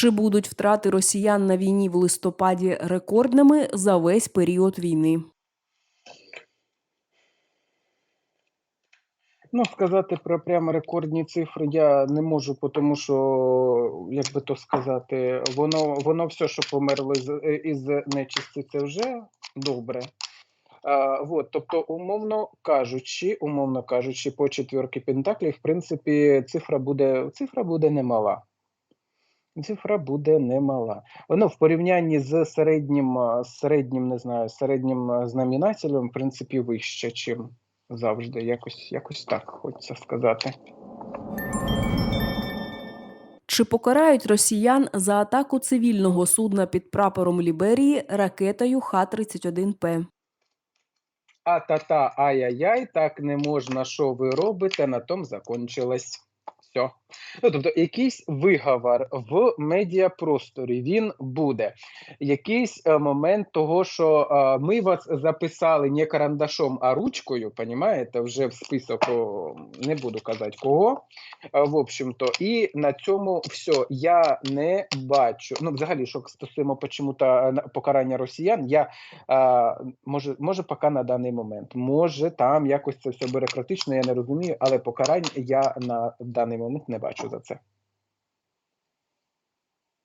Чи будуть втрати росіян на війні в листопаді рекордними за весь період війни? Ну, сказати про прямо рекордні цифри я не можу, тому що, як би то сказати, воно, воно все, що померли з, е, із нечисті, це вже добре. А, вот, тобто, умовно кажучи, умовно кажучи, по четвірки Пентаклів, в принципі, цифра буде, цифра буде немала. Цифра буде немала. Воно в порівнянні з середнім, а, середнім, не знаю, середнім а, знаменателем, в принципі, вище, чим завжди. Якось, якось так хочеться сказати. Чи покарають росіян за атаку цивільного судна під прапором Ліберії ракетою Х-31П? А та-та, ай-яй-яй, так не можна, що ви робите, на том закончилось. Все. Ну, тобто, якийсь виговор в медіапросторі він буде. Якийсь е, момент того, що е, ми вас записали не карандашом, а ручкою, понімаєте, вже в список о, не буду казати кого. Е, в общем-то, і на цьому все. Я не бачу. Ну, взагалі, що стосуємо почему-то е, покарання росіян, я а, може, може, поки на даний момент. Може, там якось це все бюрократично, я не розумію, але покарань я на даний момент не бачу за це.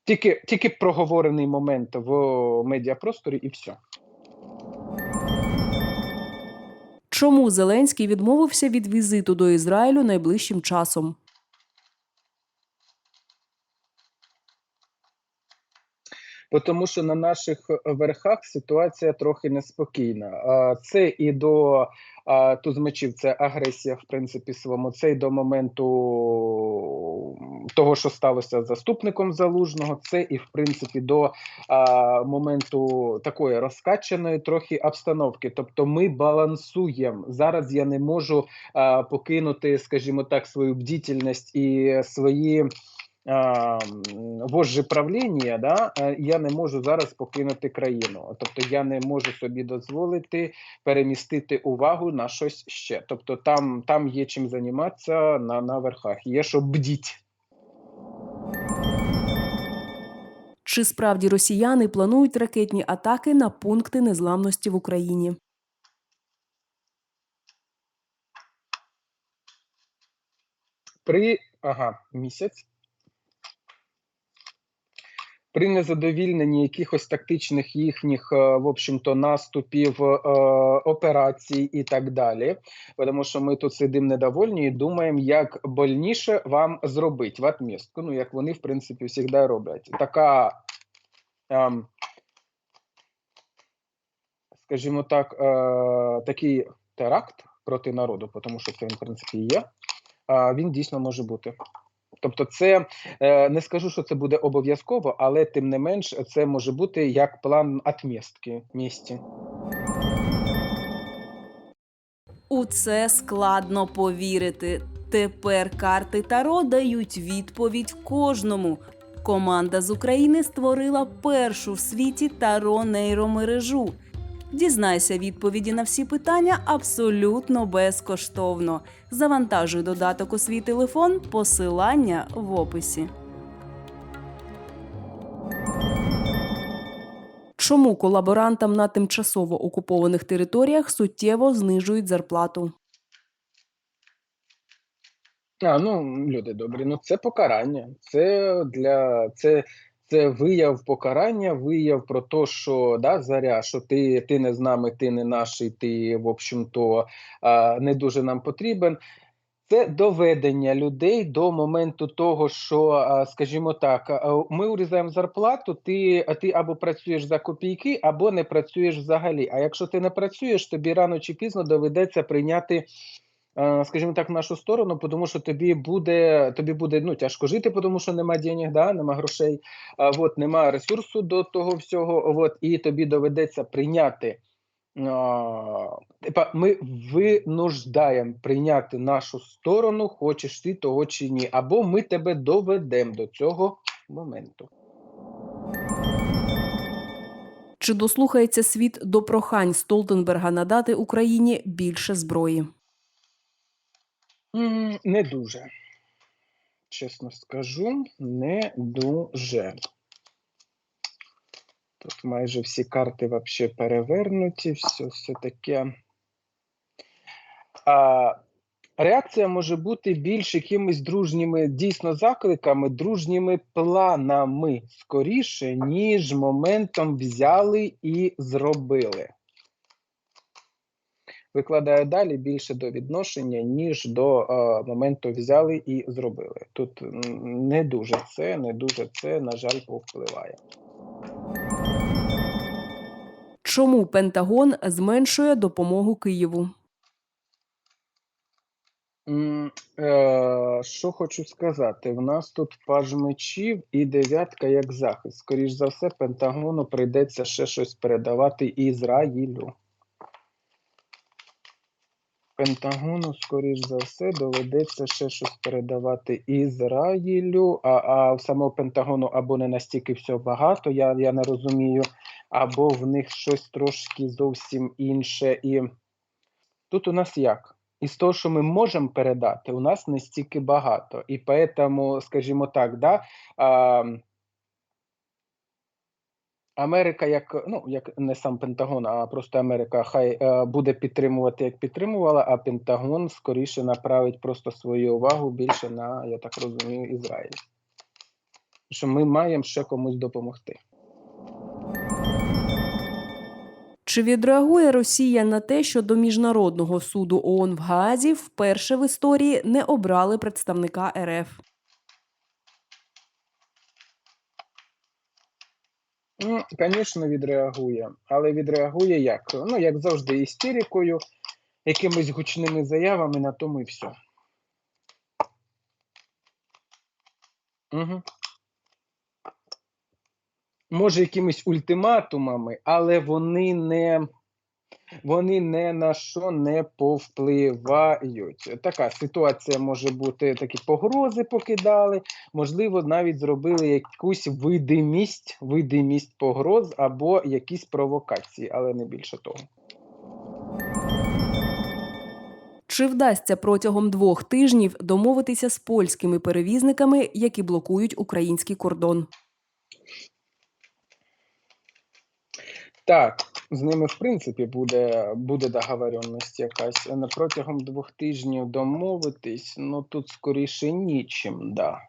Тільки, тільки проговорений момент в медіапросторі і все. Чому Зеленський відмовився від візиту до Ізраїлю найближчим часом? Тому що на наших верхах ситуація трохи неспокійна. Це і до а, туз мечів, це агресія, в принципі, своєму. Це і до моменту того, що сталося з заступником залужного. Це і в принципі до а, моменту такої розкачаної трохи обстановки. Тобто, ми балансуємо зараз. Я не можу а, покинути, скажімо так, свою бдительність і свої вожжі правління, да, е, я не можу зараз покинути країну. Тобто я не можу собі дозволити перемістити увагу на щось ще. Тобто там, там є чим займатися на, на верхах, є що бдіть. Чи справді росіяни планують ракетні атаки на пункти незламності в Україні? При ага, місяць. При незадовільненні якихось тактичних їхніх, е, в общем-то, наступів, е, операцій і так далі. Тому що ми тут сидимо недовольні і думаємо, як больніше вам зробити в отмістку. Ну, як вони, в принципі, завжди роблять. Така, ем, скажімо так, е, такий теракт проти народу, тому що це в принципі, є. Він дійсно може бути. Тобто, це е, не скажу, що це буде обов'язково, але тим не менш, це може бути як план отмістки місті. У це складно повірити. Тепер карти Таро дають відповідь кожному. Команда з України створила першу в світі Таро нейромережу. Дізнайся відповіді на всі питання абсолютно безкоштовно. Завантажуй додаток у свій телефон, посилання в описі. Чому колаборантам на тимчасово окупованих територіях суттєво знижують зарплату? А, ну, люди добрі, ну це покарання. Це для це, це вияв покарання, вияв про те, що да, заря, що ти, ти не з нами, ти не наш, ти, в общем-то, не дуже нам потрібен. Це доведення людей до моменту того, що, скажімо так, ми урізаємо зарплату, ти, ти або працюєш за копійки, або не працюєш взагалі. А якщо ти не працюєш, тобі рано чи пізно доведеться прийняти скажімо так, в нашу сторону, тому що тобі буде тобі буде ну, тяжко жити, тому що нема денег, да, нема грошей, от, нема ресурсу до того всього, от, і тобі доведеться прийняти. Типа, ми винуждаємо прийняти нашу сторону, хочеш ти того чи ні, або ми тебе доведемо до цього моменту. Чи дослухається світ до прохань Столтенберга надати Україні більше зброї? Не дуже. чесно скажу, не дуже. Тут майже всі карти вообще перевернуті, все, все таке. А, реакція може бути більш якимись дружніми дійсно закликами, дружніми планами скоріше, ніж моментом взяли і зробили. Викладаю далі більше до відношення, ніж до е, моменту взяли і зробили. Тут не дуже це, не дуже це, на жаль, повпливає. Чому Пентагон зменшує допомогу Києву? Е, що хочу сказати? В нас тут паж мечів і дев'ятка як захист. Скоріш за все, Пентагону прийдеться ще щось передавати Ізраїлю. Пентагону, скоріш за все, доведеться ще щось передавати Ізраїлю, а, а в самого Пентагону або не настільки все багато, я, я не розумію, або в них щось трошки зовсім інше. І тут у нас як? Із того, що ми можемо передати, у нас не стільки багато. І поэтому, скажімо так, да, а, Америка, як ну як не сам Пентагон, а просто Америка, хай е, буде підтримувати, як підтримувала, а Пентагон скоріше направить просто свою увагу більше на, я так розумію, Ізраїль. Що ми маємо ще комусь допомогти. Чи відреагує Росія на те, що до міжнародного суду ООН в Гаазі вперше в історії не обрали представника РФ? Ну, звісно, відреагує, але відреагує як? Ну, як завжди, істерикою, якимись гучними заявами на тому і все. Угу. Може, якимись ультиматумами, але вони не, вони не на що не повпливають. Така ситуація може бути, такі погрози покидали, можливо, навіть зробили якусь видимість, видимість погроз або якісь провокації, але не більше того. Чи вдасться протягом двох тижнів домовитися з польськими перевізниками, які блокують український кордон? Так, з ними, в принципі, буде, буде договоренність якась. На протягом двох тижнів домовитись, ну тут скоріше нічим, да.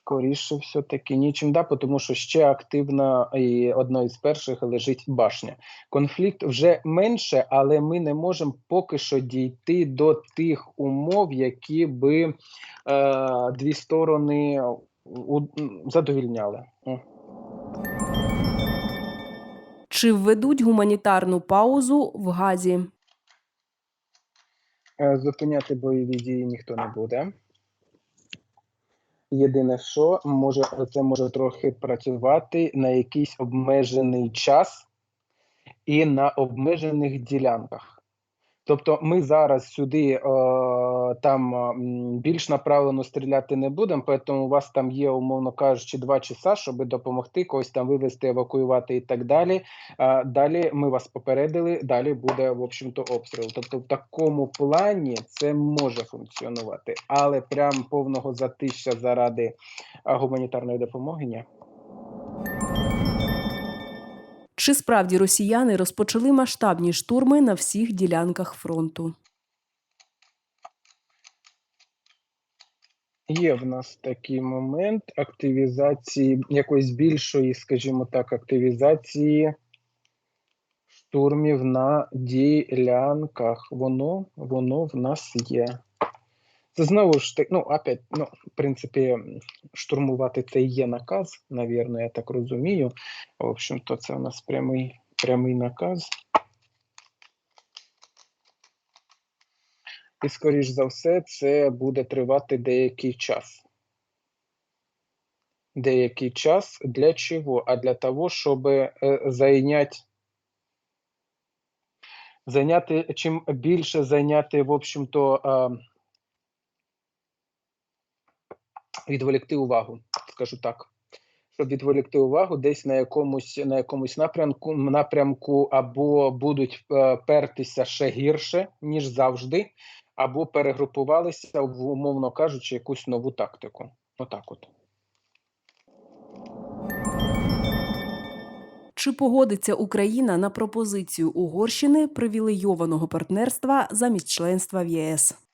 Скоріше все-таки нічим, да, тому що ще активна і одною з перших лежить башня. Конфлікт вже менше, але ми не можемо поки що дійти до тих умов, які би е, дві сторони задовільняли. Чи введуть гуманітарну паузу в Газі? Е, Зупиняти бойові дії ніхто не буде. Єдине, що може, це може трохи працювати на якийсь обмежений час і на обмежених ділянках. Тобто ми зараз сюди е, там більш направлено стріляти не будемо, тому у вас там є, умовно кажучи, два часа, щоб допомогти когось там вивезти, евакуювати і так далі. А далі ми вас попередили, далі буде, в общем-то, обстріл. Тобто, в такому плані це може функціонувати, але прям повного затища заради гуманітарної допомоги ні. Чи справді росіяни розпочали масштабні штурми на всіх ділянках фронту? Є в нас такий момент активізації якоїсь більшої, скажімо так, активізації штурмів на ділянках. Воно, воно в нас є. Це знову ж таки, ну, опять, ну, в принципі, штурмувати це є наказ, навірно, я так розумію. В общем-то, це у нас прямий, прямий наказ. І, скоріш за все, це буде тривати деякий час. Деякий час для чого? А для того, щоб е, зайняти, зайняти, чим більше зайняти, в общем-то, е, відволікти увагу, скажу так. Щоб відволікти увагу десь на якомусь на якомусь напрямку напрямку, або будуть е, пертися ще гірше, ніж завжди, або перегрупувалися в, умовно кажучи, якусь нову тактику. Отак от. Чи погодиться Україна на пропозицію Угорщини привілейованого партнерства замість членства в ЄС?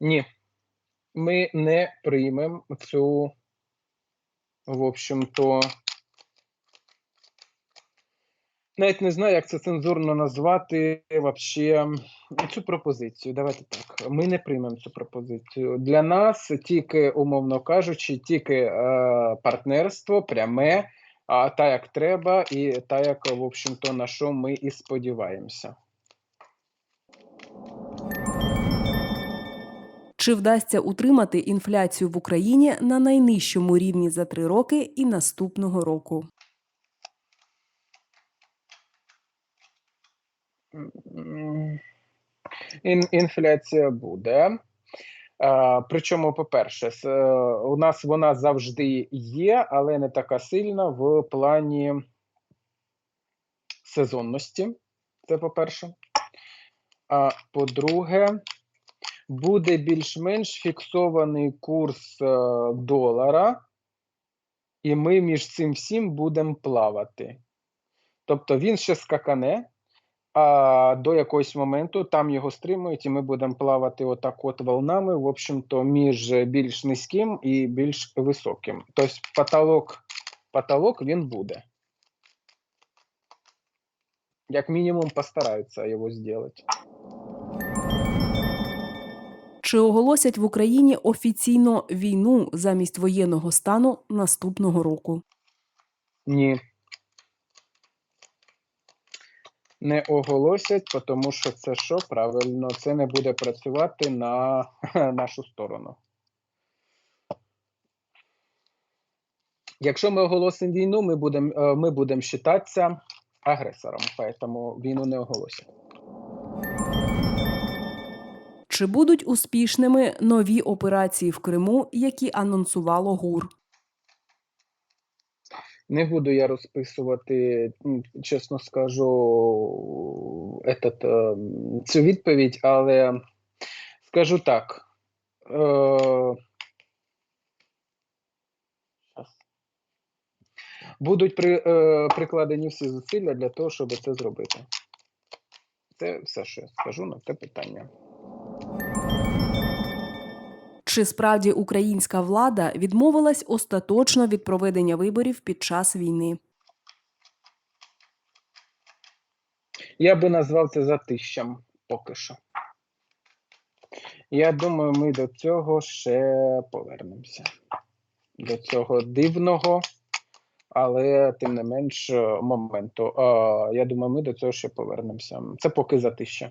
Ні, ми не приймемо цю, в общем-то, навіть не знаю, як це цензурно назвати вообще цю пропозицію. Давайте так. Ми не приймемо цю пропозицію. Для нас тільки, умовно кажучи, тільки е, партнерство пряме, а та як треба, і та, як, в общем-то, на що ми і сподіваємося. Чи вдасться утримати інфляцію в Україні на найнижчому рівні за три роки і наступного року? Ін, інфляція буде. Причому, по-перше, е, у нас вона завжди є, але не така сильна в плані сезонності. Це по-перше. А по-друге, буде більш-менш фіксований курс е, долара, і ми між цим всім будемо плавати. Тобто він ще скакане, а до якогось моменту там його стримують, і ми будемо плавати отак от волнами, в общем-то, між більш низьким і більш високим. Тобто потолок, потолок він буде. Як мінімум постараються його зробити. Чи оголосять в Україні офіційно війну замість воєнного стану наступного року? Ні. Не оголосять, тому що це що правильно, це не буде працювати на нашу сторону. Якщо ми оголосимо війну, ми будемо е, ми будем вважатися агресором, тому війну не оголосять. Чи будуть успішними нові операції в Криму, які анонсувало ГУР? Не буду я розписувати, чесно скажу, этот, е, цю відповідь, але скажу так. Е. Будуть при, е, прикладені всі зусилля для того, щоб це зробити. Це все, що я скажу на це питання. Чи справді українська влада відмовилась остаточно від проведення виборів під час війни? Я би назвав це затищем поки що. Я думаю, ми до цього ще повернемося. До цього дивного, але тим не менш моменту. Я думаю, ми до цього ще повернемося. Це поки затища.